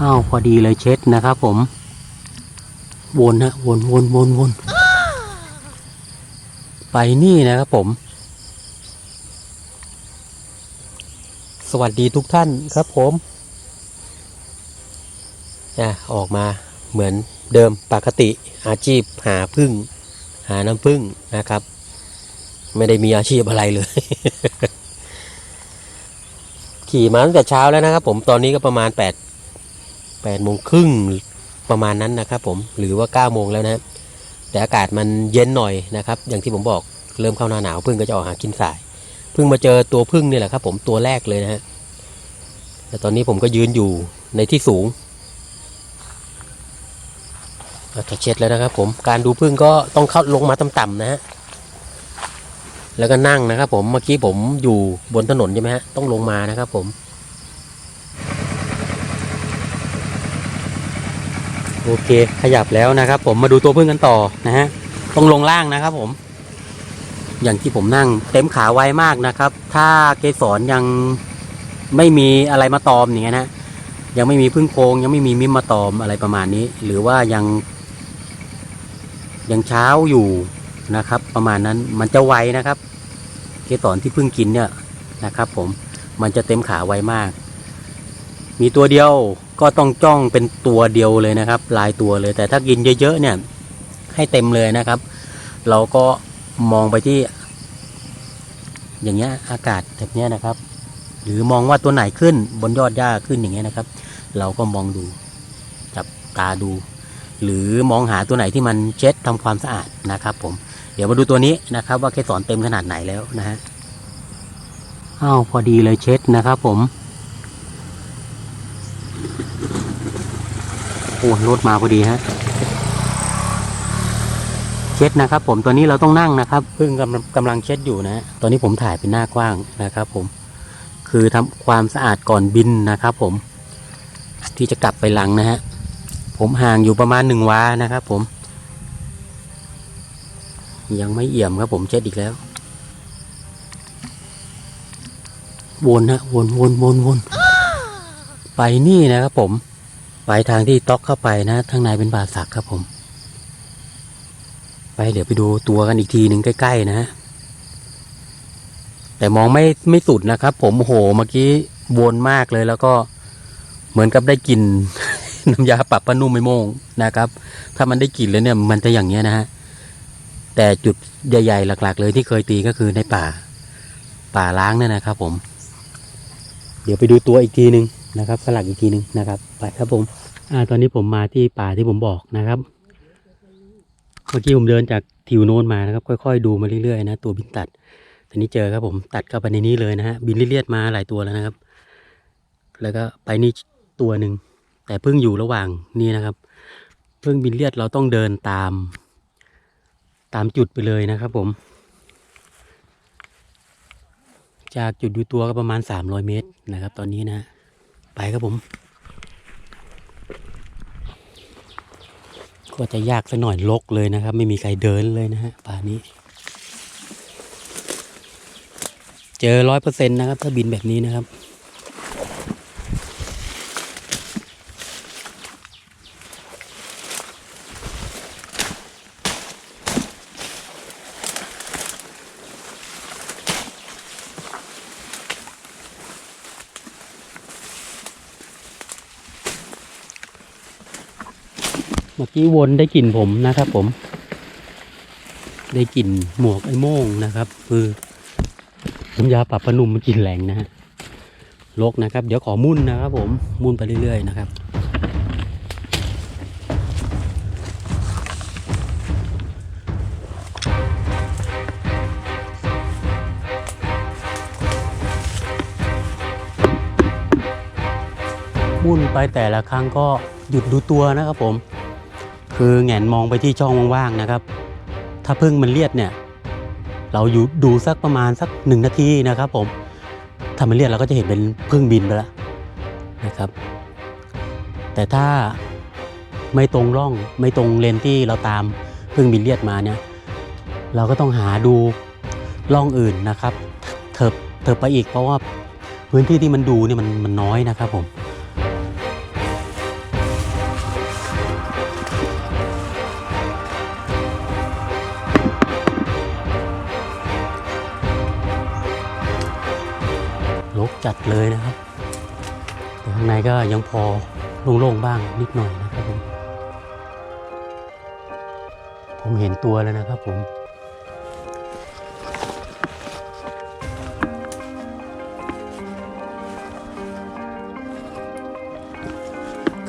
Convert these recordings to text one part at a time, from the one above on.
อ้าวพอดีเลยเช็ดนะครับผม วนฮะวนวนวนวนไปนี่นะครับผม สวัสดีทุกท่านครับผมอะออกมาเหมือนเดิมปกติอาชีพหาพึ่ง หาน้ำพึ่งนะครับ ไม่ได้มีอาชีพอะไรเลย ขี่มาตั้งแต่เช้าแล้วนะครับผมตอนนี้ก็ประมาณแปด แปดโมงครึ่งประมาณนั้นนะครับผมหรือว่าเก้าโมงแล้วนะแต่อากาศมันเย็นหน่อยนะครับ อย่างที่ผมบอกเริ่มเข้าหน้าหนาวพึ่งก็จะออกหากินสายพึ่งมาเจอตัวพึ่งนี่แหละครับ ผมตัวแรกเลยนะฮะแต่ตอนนี้ผมก็ยืนอยู่ในที่สูงอาจจะเช็ดแล้วนะครับ ผมการดูพึ่งก็ต้องเข้าลงมาต่ำๆนะฮะแล้วก็นั่งนะครับ ผมเมื่อกี้ผมอยู่บนถนนใช่ไหมฮะต้องลงมานะครับ ผม โอเค ขยับแล้วนะครับ ผมมาดูตัวพึ่งกันต่อนะฮะต้องลงล่างนะครับผม อย่างที่ผมนั่ง เต็มขาไวมากนะครับ ถ้าเกสรยังไม่มีอะไรมาตอมอย่างเงี้ยนะยังไม่มีพึ่งโพงยังไม่มีมิมมาตอมอะไรประมาณนี้ หรือว่ายัง ยังเช้าอยู่นะครับ ประมาณนั้นมันจะไวนะครับ เกสรที่เพิ่งกินเนี่ยนะครับ ผมมันจะเต็มขาไวมาก มีตัวเดียว ก็ต้องจ้องเป็นตัวเดียวเลยนะครับ ลายตัวเลย แต่ถ้ากินเยอะๆเนี่ยให้เต็มเลยนะครับ เราก็มองไปที่ อย่างเงี้ยอากาศแบบเนี้ยนะครับ หรือมองว่าตัวไหนขึ้นบนยอดหญ้าขึ้นอย่างเงี้ยนะครับ เราก็มองดูจับตาดู หรือมองหาตัวไหนที่มันเช็ดทำความสะอาดนะครับ ผม เดี๋ยวมาดูตัวนี้นะครับ ว่าเกสรเต็มขนาดไหนแล้วนะฮะอ้าวพอดีเลยเช็ดนะครับ ผม อ้รถมาพอดีฮะเช็ดนะครับ ผมตัวนี้เราต้องนั่งนะครับเพิ่งกำกำลังเช็ดอยู่นะฮะตอนนี้ผมถ่ายเป็นหน้ากว้างนะครับ ผม คือทำความสะอาดก่อนบินนะครับ ผม ที่จะกลับไปหลังนะฮะผมห่างอยู่ประมาณหนึ่งวานะครับ ผม ยังไม่เอี่ยมครับ ผมเช็ดอีกแล้ว วนฮะวนวนวนวนไปนี่นะครับผม ไปทางที่ต๊อกเข้าไปนะทางในเป็นป่าสักครับผม ไปเดี๋ยวไปดูตัวกันอีกทีหนึ่งใกล้ๆนะ แต่มองไม่ไม่สุดนะครับ ผมโอ้โหเมื่อกี้วนมากเลยแล้วก็เหมือนกับได้กลิ่นน้ำยาปรับผ้านุ่มไม่โมงนะครับ ถ้ามันได้กลิ่นแล้วเนี่ย มันจะอย่างเงี้ยนะฮะแต่จุดใหญ่ๆ หลัก ๆ เลยที่เคยตีก็คือในป่า ป่าล้างเนี่ยนะครับ ผม เดี๋ยวไปดูตัวอีกทีหนึ่ง นะครับสลักอีกทีหนึ่งนะครับ ไปครับผมอ่าตอนนี้ผมมาที่ป่าที่ผมบอกนะครับ เมื่อกี้ผมเดินจากทิวโน้นมานะครับ ค่อยๆ ดูมาเรื่อยๆนะตัวบินตัดทีนี้เจอครับผมตัดเข้าไปในนี้เลยนะฮะบินเลียดมาหลายตัวแล้วนะครับ แล้วก็ไปนี่ตัวหนึ่งแต่เพิ่งอยู่ระหว่างนี่นะครับเพิ่งบินเลียดเราต้องเดินตาม ตามจุดไปเลยนะครับผม จากจุดดูตัวก็ประมาณ 300 เมตรนะครับ ตอนนี้นะ ไปครับผม ก็จะยากสักหน่อยลกเลยนะครับ ไม่มีใครเดินเลยนะฮะป่านี้ เจอร้อยเปอร์เซ็นต์นะครับ ถ้าบินแบบนี้นะครับ มื่อกี้วนได้กลิ่นผมนะครับ ผม ได้กลิ่นหมวกไอ้โม่งนะครับ คือน้ำยาปรับผ้านุ่มมันกลิ่นแรงนะฮะลกนะครับ เดี๋ยวขอมุ่นนะครับ ผมมุ่นไปเรื่อยๆนะครับมุ่นไปแต่ละครั้งก็หยุดดูตัวนะครับผม คือแงนมองไปที่ช่องว่างๆนะครับ ถ้าพึ่งมันเลียดเนี่ย เราอยู่ดูสักประมาณสักหนึ่งนาทีนะครับ ผม ถ้ามันเลียดเราก็จะเห็นเป็นพึ่งบินไปแล้วนะครับ แต่ถ้าไม่ตรงร่องไม่ตรงเลนที่เราตามพึ่งบินเลียดมาเนี่ย เราก็ต้องหาดูร่องอื่นนะครับ เถิบเถิบไปอีกเพราะว่าพื้นที่ที่มันดูเนี่ยมันมันน้อยนะครับผม กจัดเลยนะครับแต่ข้างในก็ยังพอโล่งๆบ้างนิดหน่อยนะครับผมผมเห็นตัวแล้วนะครับผม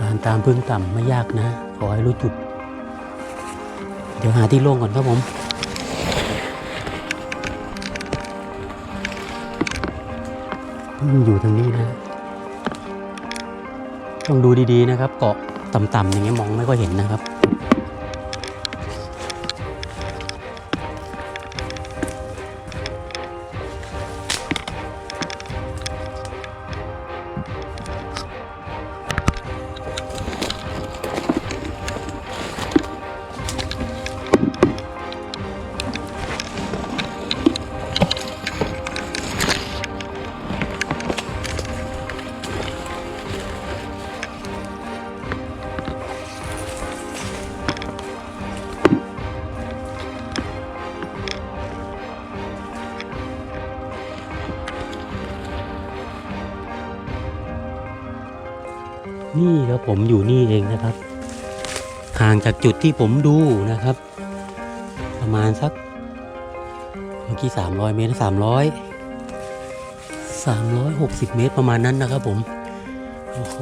การตามพึ่งต่ำไม่ยากนะ ขอให้รู้จุด เดี๋ยวหาที่โล่งก่อนครับผม มันอยู่ทางนี้นะ ต้องดูดีๆนะครับ เกาะต่ำๆอย่างเงี้ยมองไม่ค่อยเห็นนะครับ ผมอยู่นี่เองนะครับห่างจากจุดที่ผมดูนะครับ ประมาณสักเมื่อกี้สามร้อยเมตรสามร้อยสามร้อยหกสิบเมตรประมาณนั้นนะครับผมโอ้โห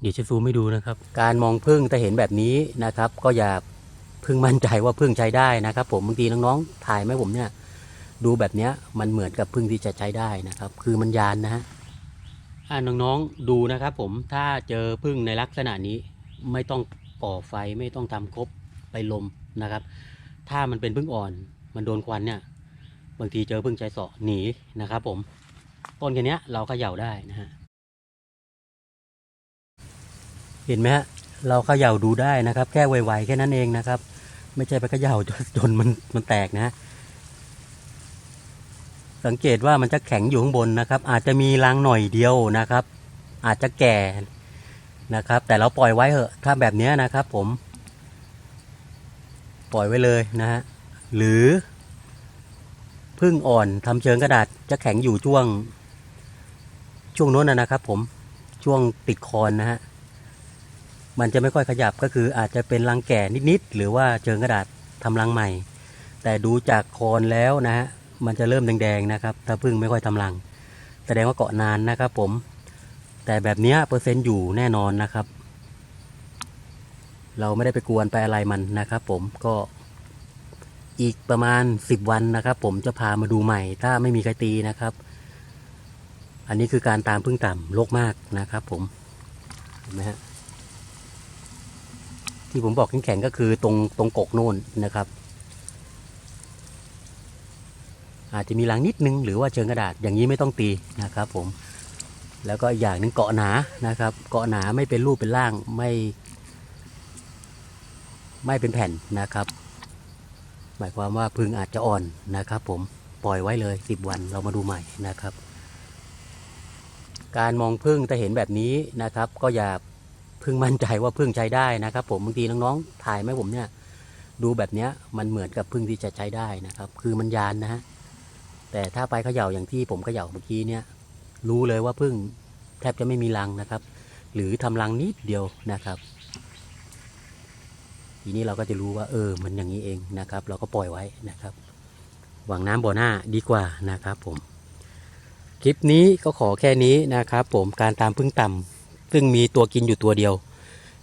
เดี๋ยวจะซูมให้ดูนะครับ การมองพึ่งแต่เห็นแบบนี้นะครับ ก็อย่าพึ่งมั่นใจว่าพึ่งใช้ได้นะครับ ผมบางทีน้องๆถ่ายไหมผมเนี่ย ดูแบบนี้มันเหมือนกับพึ่งที่จะใช้ได้นะครับ คือมันยานนะฮะอ่าน้องๆดูนะครับผมถ้าเจอพึ่งในลักษณะนี้ไม่ต้องก่อไฟไม่ต้องทำคบไปลมนะครับ ถ้ามันเป็นพึ่งอ่อน มันโดนควันเนี่ยบางทีเจอพึ่งใจเสาะหนีนะครับ ผมต้นแค่นี้เราเขย่าได้นะฮะเห็นไหมฮะเราเขย่าดูได้นะครับ แค่ไวๆแค่นั้นเองนะครับ ไม่ใช่ไปเขย่าจนมันมันแตกนะ สังเกตว่ามันจะแข็งอยู่ข้างบนนะครับ อาจจะมีรังหน่อยเดียวนะครับ อาจจะแก่นะครับ แต่เราปล่อยไว้เถอะ ถ้าแบบนี้นะครับผม ปล่อยไว้เลยนะฮะหรือพึ่งอ่อนทำเชิงกระดาษจะแข็งอยู่ช่วง ช่วงโน้นนะครับ ผมช่วงติดคอนนะฮะมันจะไม่ค่อยขยับก็คืออาจจะเป็นรังแก่นิดๆหรือว่าเชิงกระดาษทำรังใหม่ แต่ดูจากคอนแล้วนะฮะ มันจะเริ่มแดงๆนะครับ ถ้าพึ่งไม่ค่อยทำรัง แสดงว่าเกาะนานนะครับผม แต่แบบนี้เปอร์เซ็นต์อยู่แน่นอนนะครับ เราไม่ได้ไปกวนไปอะไรมันนะครับ ผมก็อีกประมาณ 10 วันนะครับ ผมจะพามาดูใหม่ ถ้าไม่มีใครตีนะครับ อันนี้คือการตามพึ่งต่ำโลกมากนะครับ ผมเห็นไหมฮะที่ผมบอกแข็งๆก็คือตรงตรงกกโน่นนะครับ อาจจะมีรังนิดนึง หรือว่าเชิงกระดาษอย่างนี้ไม่ต้องตีนะครับผมแล้วก็อย่างหนึ่งเกาะหนานะครับ เกาะหนาไม่เป็นรูปเป็นร่างไม่ไม่เป็นแผ่นนะครับ หมายความว่าพึ่งอาจจะอ่อนนะครับ ผมปล่อยไว้เลยสิบวันเรามาดูใหม่นะครับ การมองพึ่งแต่เห็นแบบนี้นะครับ ก็อย่าพึ่งมั่นใจว่าพึ่งใช้ได้นะครับ ผมบางทีน้องๆถ่ายไหมผมเนี่ยดูแบบเนี้ยมันเหมือนกับพึ่งที่จะใช้ได้นะครับ คือมันยานนะฮะ แต่ถ้าไปเขย่าอย่างที่ผมเขย่าเมื่อกี้เนี่ยรู้เลยว่าพึ่งแทบจะไม่มีรังนะครับ หรือทำรังนิดเดียวนะครับ ทีนี้เราก็จะรู้ว่า เออ มันอย่างนี้เองนะครับ เราก็ปล่อยไว้นะครับหวังน้ำบ่อหน้าดีกว่านะครับผม คลิปนี้ก็ขอแค่นี้นะครับ ผมการตามพึ่งต่ำซึ่งมีตัวกินอยู่ตัวเดียว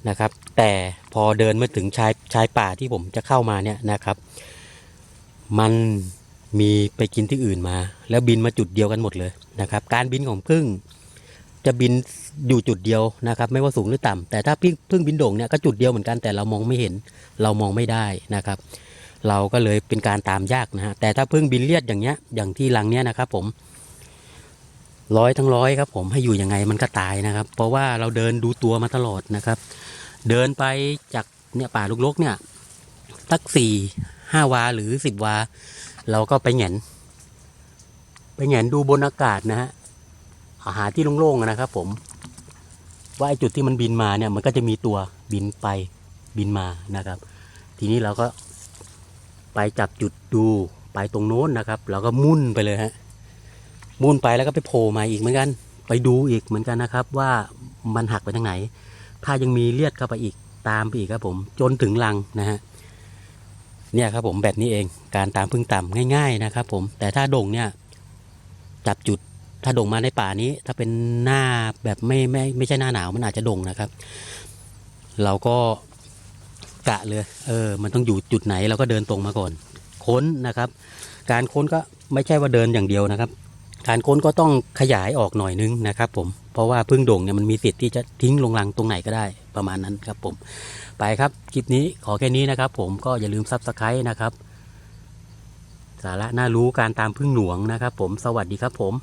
นะครับ แต่พอเดินมาถึงชายชายป่าที่ผมจะเข้ามาเนี่ยนะครับ มัน มีไปกินที่อื่นมา แล้วบินมาจุดเดียวกันหมดเลยนะครับ การบินของพึ่งจะบินอยู่จุดเดียวนะครับ ไม่ว่าสูงหรือต่ำแต่ถ้าพึ่งพึ่งบินโด่งเนี่ยก็จุดเดียวเหมือนกันแต่เรามองไม่เห็น เรามองไม่ได้นะครับ เราก็เลยเป็นการตามยากนะฮะแต่ถ้าพึ่งบินเลียดอย่างเงี้ยอย่างที่หลังเนี้ยนะครับ ผมร้อยทั้งร้อยครับ ผมให้อยู่ยังไงมันก็ตายนะครับ เพราะว่าเราเดินดูตัวมาตลอดนะครับ เดินไปจากเนี่ยป่าลุกๆเนี่ยตักสี่ห้าวาหรือสิบวา เราก็ไปแหงนไปแหงนดูบนอากาศนะฮะหาที่โล่งๆนะครับ ผม ว่าไอจุดที่มันบินมาเนี่ยมันก็จะมีตัวบินไปบินมานะครับ ทีนี้เราก็ไปจับจุดดูไปตรงโน้นนะครับแล้วก็มุ่นไปเลยฮะมุ่นไปแล้วก็ไปโผล่มาอีกเหมือนกัน ไปดูอีกเหมือนกันนะครับ ว่ามันหักไปทางไหน ถ้ายังมีเลียดเข้าไปอีกตามไปอีกครับผม จนถึงรังนะฮะ เนี่ยครับผมแบบนี้เองการตามพึ่งต่ำง่าย ๆนะครับ ผมแต่ถ้าโด่งเนี่ยจับจุดถ้าโด่งมาในป่านี้ ถ้าเป็นหน้าแบบไม่ไม่ไม่ใช่หน้าหนาวมันอาจจะโด่งนะครับ เราก็กะเลยเออ มันต้องอยู่จุดไหนเราก็เดินตรงมาก่อน ค้นนะครับ การค้นก็ไม่ใช่ว่าเดินอย่างเดียวนะครับ การค้นก็ต้องขยายออกหน่อยนึงนะครับ ผมเพราะว่าพึ่งโด่งเนี่ยมันมีสิทธิ์ที่จะทิ้งลงรังตรงไหนก็ได้ ประมาณนั้นครับผม ไปครับคลิปนี้ขอแค่นี้นะครับ ผมก็อย่าลืมซับสไครต์นะครับ สาระน่ารู้การตามพึ่งหลวงนะครับ ผมสวัสดีครับผม